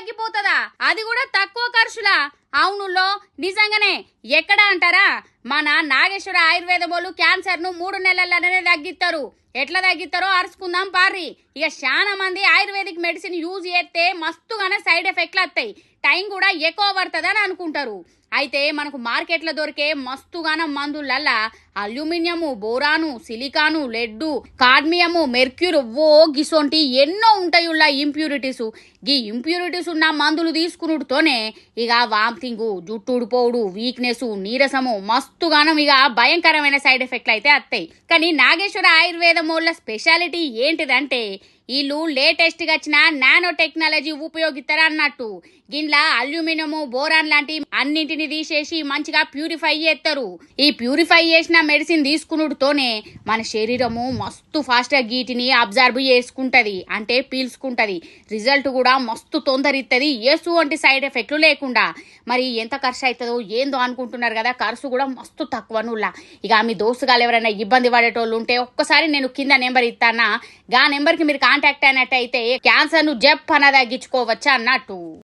తగ్గిపోతుందా? అది కూడా తక్కువ ఖర్చు ఎక్కడ అంటారా? మన నాగేశ్వర ఆయుర్వేదములు క్యాన్సర్ను మూడు నెలలనే తగ్గిస్తారు ఎట్లా తగ్గిస్తారో అరుచుకుందాం పారి ఇక చాలా మంది ఆయుర్వేదిక్ మెడిసిన్ యూజ్ చేస్తే మస్తుగానే సైడ్ ఎఫెక్ట్లు వస్తాయి టైం కూడా ఎక్కువ పడుతుందని అనుకుంటారు. అయితే మనకు మార్కెట్లో దొరికే మస్తుగాన మందులల్లా అల్యూమినియము బోరాను సిలికాను లెడ్డు కాడ్మియము మెర్క్యూర్ ఓ గిసొంటి ఎన్నో ఉంటాయి ఇంప్యూరిటీస్ గీ ఇంప్యూరిటీస్ ఉన్న మందులు తీసుకునుడుతోనే ఇక వామిటింగు జుట్టు ఊడిపోవుడు వీక్నెస్ నీరసము మస్తుగానం ఇక భయంకరమైన సైడ్ ఎఫెక్ట్లు అయితే వస్తాయి కానీ నాగేశ్వర ఆయుర్వేదం వల్ల స్పెషాలిటీ ఏంటిదంటే వీళ్ళు లేటెస్ట్గా వచ్చిన నానో టెక్నాలజీ ఉపయోగిస్తారు అన్నట్టు. గిన్లా అల్యూమినియము బోరాన్ లాంటి అన్నింటిని తీసేసి మంచిగా ప్యూరిఫై చేస్తారు. ఈ ప్యూరిఫై చేసిన మెడిసిన్ తీసుకునుడుతోనే మన శరీరము మస్తు ఫాస్ట్గా గీటిని అబ్జర్వ్ చేసుకుంటది అంటే పీల్చుకుంటది. రిజల్ట్ కూడా మస్తు తొందరిస్తుంది ఏసు వంటి సైడ్ ఎఫెక్ట్లు లేకుండా. మరి ఎంత ఖర్చు అవుతుందో ఏందో అనుకుంటున్నారు కదా ఖర్చు కూడా మస్తు తక్కువ నుల్లా. ఇక మీ దోస్తుగాలు ఎవరైనా ఇబ్బంది పడేటోళ్ళు ఉంటే ఒక్కసారి నేను కింద నెంబర్ ఇస్తానా గా నెంబర్కి మీరు కాంటాక్ట్ అయినట్టయితే క్యాన్సర్ను జప్ అన్న తగ్గించుకోవచ్చు అన్నట్టు.